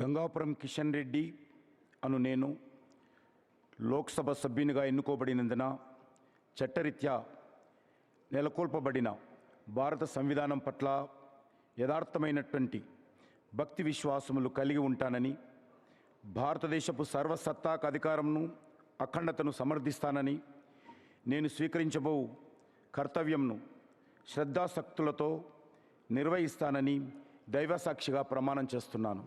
గంగాపురం కిషన్ రెడ్డి అను నేను లోక్సభ సభ్యునిగా ఎన్నుకోబడినందున చట్టరీత్యా నెలకొల్పబడిన భారత సంవిధానం పట్ల యథార్థమైనటువంటి భక్తి విశ్వాసములు కలిగి ఉంటానని భారతదేశపు సర్వసత్తాక అధికారంను అఖండతను సమర్థిస్తానని నేను స్వీకరించబో కర్తవ్యంను శ్రద్ధాశక్తులతో నిర్వహిస్తానని దైవసాక్షిగా ప్రమాణం చేస్తున్నాను.